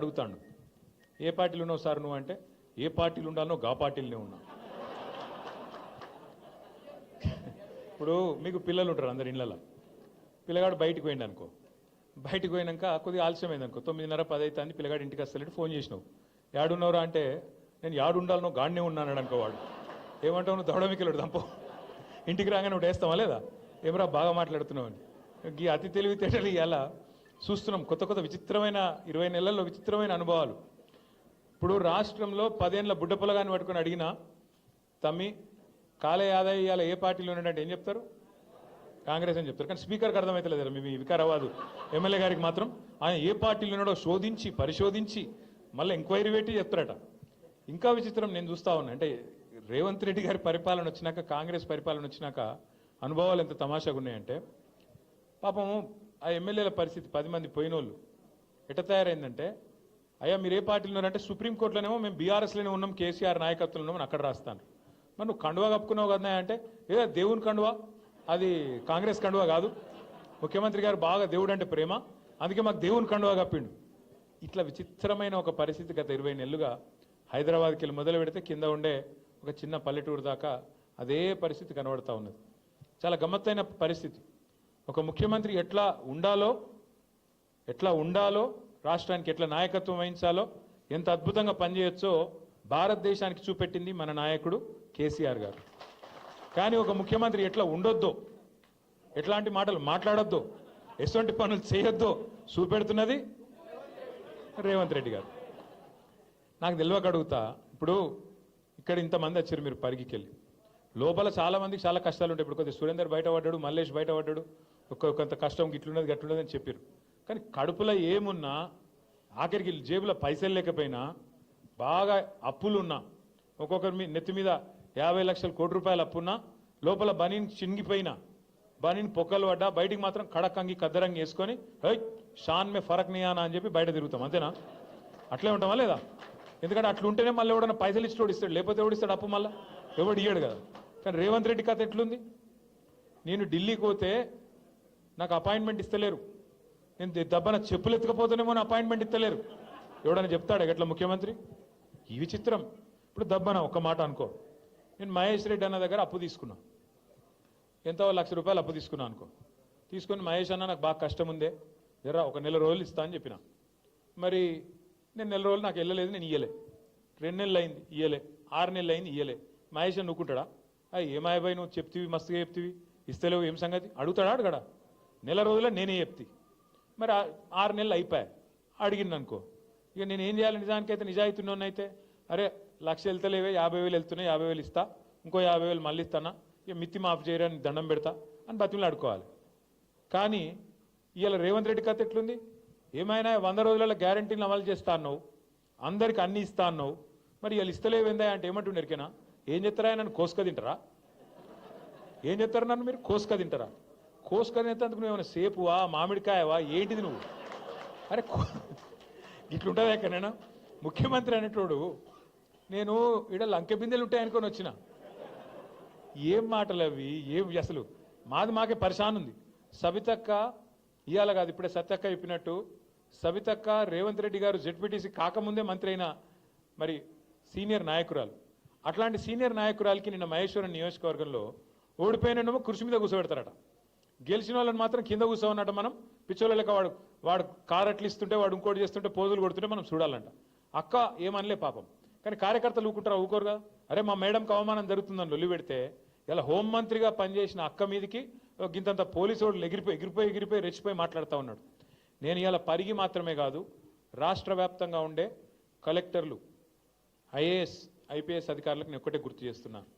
అడుగుతాడు. ఏ పార్టీలు ఉన్నావు సార్ నువ్వు అంటే ఏ పార్టీలు ఉండాలనో గా పార్టీలనే ఉన్నా. ఇప్పుడు మీకు పిల్లలు ఉంటారు అందరు ఇళ్ళలో పిల్లగాడు బయటికి పోయిండు అనుకో బయటికి పోయినాక కొద్దిగా ఆలస్యమైంది అనుకో. తొమ్మిదిన్నర పది అవుతుంది పిల్లగాడు ఇంటికి వస్తలేడు ఫోన్ చేసినావు. యాడున్నవరా అంటే నేను యాడు ఉండాలనో గాడినే ఉన్నాను అనుకోవాడు. ఏమంటావు నువ్వు దౌడమికెళ్ళడు దంపో. ఇంటికి రాగానే ఒకటి వేస్తావా లేదా? ఏమరా బాగా మాట్లాడుతున్నావు అని. ఈ అతి తెలివితేటలు ఇలా చూస్తున్నాం కొత్త కొత్త విచిత్రమైన ఇరవై నెలల్లో విచిత్రమైన అనుభవాలు. ఇప్పుడు రాష్ట్రంలో పదేళ్ళ బుడ్డ పట్టుకొని అడిగినా తమ్మి కాలే ఆదాయాల ఏ పార్టీలో ఉన్నాడంటే ఏం చెప్తారు? కాంగ్రెస్ అని చెప్తారు. కానీ స్పీకర్కి అర్థమవుతలేదు మీ వికారాబాదు ఎమ్మెల్యే గారికి మాత్రం ఆయన ఏ పార్టీలో ఉన్నాడో శోధించి పరిశోధించి మళ్ళీ ఎంక్వైరీ పెట్టి చెప్తారట. ఇంకా విచిత్రం నేను చూస్తా ఉన్నా. అంటే రేవంత్ రెడ్డి గారి పరిపాలన వచ్చినాక కాంగ్రెస్ పరిపాలన వచ్చినాక అనుభవాలు ఎంత తమాషాగా ఉన్నాయంటే పాపం ఆ ఎమ్మెల్యేల పరిస్థితి పది మంది పోయినోళ్ళు. ఎట్ట తయారైందంటే అయ్యా మీరు ఏ పార్టీలో ఉన్నారంటే సుప్రీంకోర్టులోనేమో మేము బీఆర్ఎస్లోనే ఉన్నాం కేసీఆర్ నాయకత్వంలో ఉన్నాం అక్కడ రాస్తాను. మరి నువ్వు కండువా కప్పుకున్నావు కదా అంటే ఏ దేవుని కండువా? అది కాంగ్రెస్ కండువా కాదు. ముఖ్యమంత్రి గారు బాగా దేవుడు అంటే ప్రేమ. అందుకే మాకు దేవుని కండువా కప్పిండు. ఇట్లా విచిత్రమైన ఒక పరిస్థితి గత ఇరవై నెలలుగా హైదరాబాద్కి వెళ్ళి మొదలు పెడితే కింద ఉండే ఒక చిన్న పల్లెటూరు దాకా అదే పరిస్థితి కనబడతా ఉన్నది. చాలా గమ్మత్తైన పరిస్థితి. ఒక ముఖ్యమంత్రి ఎట్లా ఉండాలో ఎట్లా ఉండాలో రాష్ట్రానికి ఎట్లా నాయకత్వం వహించాలో ఎంత అద్భుతంగా పనిచేయొచ్చో భారతదేశానికి చూపెట్టింది మన నాయకుడు కేసీఆర్ గారు. కానీ ఒక ముఖ్యమంత్రి ఎట్లా ఉండొద్దో ఎట్లాంటి మాటలు మాట్లాడొద్దో ఎటువంటి పనులు చేయొద్దో చూపెడుతున్నది రేవంత్ రెడ్డి గారు. నాకు తెలియక అడుగుతా ఇప్పుడు ఇక్కడ ఇంతమంది వచ్చారు మీరు పరిగికెళ్ళి. లోపల చాలామందికి చాలా కష్టాలు ఉంటాయి. ఇప్పుడు కొద్దిగా సురేందర్ బయట పడ్డాడు మల్లేష్ బయట పడ్డాడు కొంత కష్టం ఇట్లున్నది గట్లున్నది అని చెప్పారు కానీ కడుపులో ఏమున్నా ఆఖరికి జేబులో పైసలు లేకపోయినా బాగా అప్పులున్నా ఒక్కొక్కరి మీ నెత్తి మీద యాభై లక్షల కోటి రూపాయలు అప్పున్నా లోపల బనీన్ చినిగిపోయినా బనీన్ పొక్కలు పడ్డా బయటికి మాత్రం కడకంగి కద్దరంగి వేసుకొని హై షాన్ మే ఫరక్ నియానా అని చెప్పి బయట తిరుగుతాం అంతేనా? అట్లే ఉంటామా లేదా? ఎందుకంటే అట్లుంటేనే మళ్ళీ ఎవడన్నా పైసలు ఇచ్చి ఇస్తాడు లేకపోతే ఎవడిస్తాడు అప్పు మళ్ళీ? ఎవడు ఇయ్యాడు కదా. కానీ రేవంత్ రెడ్డి కథ ఎట్లుంది? నేను ఢిల్లీకి పోతే నాకు అపాయింట్మెంట్ ఇస్తలేరు. నేను దెబ్బన దబ్బన చెప్పులు ఎత్తుకపోతేనేమో నా అపాయింట్మెంట్ ఇస్తలేరు. ఎవడని చెప్తాడు ఎట్లా ముఖ్యమంత్రి? ఈ విచిత్రం. ఇప్పుడు దబ్బన ఒక మాట అనుకో. నేను మహేష్ రెడ్డి అన్న దగ్గర అప్పు తీసుకున్నా. ఎంతో లక్ష రూపాయలు అప్పు తీసుకున్నా అనుకో. తీసుకొని మహేష్ అన్న నాకు బాగా కష్టం ఉందే. జరా ఒక నెల రోజులు ఇస్తా అని చెప్పిన. మరి నేను నెల రోజులు నాకు వెళ్ళలేదు నేను ఇయ్యలే. రెండు నెలలు అయింది ఇయ్యలే. ఆరు నెలలు అయింది ఇయ్యలే. మహేష్ అని నువ్వుకుంటాడా ఏమాయబాయి నువ్వు చెప్తివి మస్తుగా చెప్తివి? ఇస్తలేవు ఏం సంగతి? అడుగుతాడా అడగడా? నెల రోజుల్లో నేనే చెప్తి. మరి ఆరు నెలలు అయిపోయాయి అడిగింది అనుకో ఇక నేను ఏం చేయాలి? నిజానికైతే నిజాయితీ అయితే అరే లక్ష వెళ్తలేవే యాభై వేలు వెళ్తున్నాయి యాభై వేలు ఇస్తా ఇంకో యాభై వేలు మళ్ళీ ఇస్తానా? ఇక మిత్తి మాఫ్ చేయరని దండం పెడతా అని బతిమలు అడుకోవాలి కానీ ఇవాళ రేవంత్ రెడ్డి కథ ఎట్లుంది? ఏమైనా వంద రోజులలో గ్యారంటీని అమలు చేస్తా అన్నావు అందరికి అన్ని ఇస్తా అన్నావు మరి ఇవాళ ఇస్తలేవేందా అంటే ఏమంటుండే ఎరికేనా ఏం చెప్తారా నన్ను కోసుక తింటారా? ఏం చెప్తారు నన్ను మీరు? కోసుక తింటారా? కోసుక తినేందుకు నువ్వు ఏమైనా సేపువా మామిడికాయవా ఏంటిది నువ్వు? అరే కో- ఇట్లుంటుందా ఎక్కడైనా ముఖ్యమంత్రి అనేటోడు నేను ఈడ లంకె బిందెలు ఉంటాయనుకొని వచ్చిన. ఏం మాటలు అవి ఏం అసలు? మాది మాకే పరిశాన్ ఉంది. సబితక్క ఇవాళ కాదు ఇప్పుడే సత్యక్క చెప్పినట్టు సబితక్క రేవంత్ రెడ్డి గారు జెడ్పీటీసీ కాకముందే మంత్రి అయిన మరి సీనియర్ నాయకురాలు. అట్లాంటి సీనియర్ నాయకురాలకి నిన్న మహేశ్వరం నియోజకవర్గంలో ఓడిపోయినమో కృషి మీద కూర్చోబెడతారట. గెలిచిన వాళ్ళని మాత్రం కింద కూర్చోమన్నట్టు మనం పిచ్చోళ్ళ లెక్క వాడు వాడు కారు ఇస్తుంటే వాడు ఇంకోటి చేస్తుంటే పోజులు కొడుతుంటే మనం చూడాలంట. అక్క ఏమనలే పాపం. కానీ కార్యకర్తలు ఊకుంటారా ఊకోరు కదా అరే మా మేడంకి అవమానం జరుగుతుందని లొల్లి పెడితే ఇలా హోంమంత్రిగా పనిచేసిన అక్క మీదకి ఇంతంత గింతంత పోలీసు వాళ్ళు ఎగిరిపోయి ఎగిరిపోయి ఎగిరిపోయి రెచ్చిపోయి మాట్లాడుతూ ఉన్నాడు. నేను ఇలా పరిగి మాత్రమే కాదు రాష్ట్ర వ్యాప్తంగా ఉండే కలెక్టర్లు ఐఏఎస్ ఐపీఎస్ అధికారులకు నేను ఒక్కటే గుర్తు చేస్తున్నాను